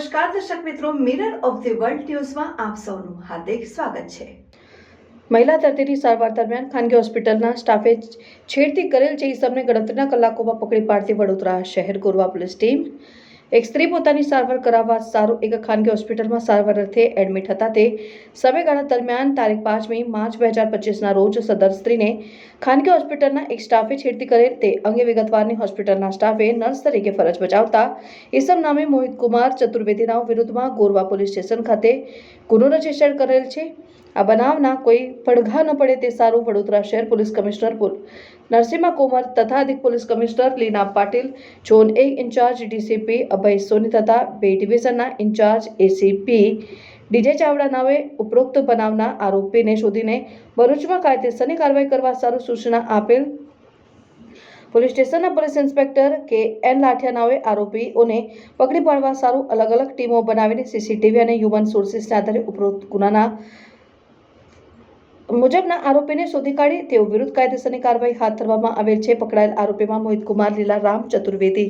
નમસ્કાર, દર્શક મિત્રો મિરર ઓફ ધી વર્લ્ડ ન્યૂઝમાં આપ સૌનું હાર્દિક સ્વાગત છે. મહિલા દર્દીની સારવાર દરમિયાન ખાનગી હોસ્પિટલના સ્ટાફે છેડતી કરેલ જે ઇસમને ગણતરીના કલાકોમાં પકડી પાડતી વડોદરા શહેર ગોરવા પોલીસ ટીમ એક સ્ત્રી પોતાની સારવાર કરાવવા સારું એક ખાનગી હોસ્પિટલમાં સારવાર અર્થે એડમિટ હતા તે સમયગાળા દરમિયાન તારીખ પાંચમી માર્ચ બે હજાર પચીસના રોજ સદર સ્ત્રીને ખાનગી હોસ્પિટલના એક સ્ટાફે છેડતી કરેલ તે અંગે વિગતવારની હોસ્પિટલના સ્ટાફે નર્સ તરીકે ફરજ બજાવતા ઈસમ નામે મોહિત કુમાર ચતુર્વેદીના વિરુદ્ધમાં ગોરવા પોલીસ સ્ટેશન ખાતે ગુનો રજિસ્ટર કરેલ છે. આ બનાવના કોઈ પડઘા ન પડે તે સારું વડોદરા શહેર પોલીસ કમિશનર પુલ નરસિંહા કોમર તથા અધિક police commissioner Leena Patil, zone એ ઇન્ચાર્જ ડીસીપી અભય સોની તથા બે ડિવિઝનના ઇન્ચાર્જ એસીપી ડીજે ચાવડા નાવે ઉપરોક્ત બનાવના આરોપીને શોધીને ભરૂચમાં કાયદેસરની કાર્યવાહી કરવા સારું સૂચના આપેલ પોલીસ સ્ટેશનના police inspector K N Lathiya નાવે આરોપીઓને પકડી પાડવા સારું અલગ અલગ ટીમો બનાવીને સીસીટીવી અને હ્યુમન સોર્સિસના આધારે ઉપરોક્ત ગુનાના મુજબના આરોપીને શોધી કાઢી તેઓ વિરુદ્ધ કાયદેસરની કાર્યવાહી હાથ ધરવામાં આવેલ છે. પકડાયેલ આરોપીમાં મોહિત કુમાર લીલા રામ ચતુર્વેદી.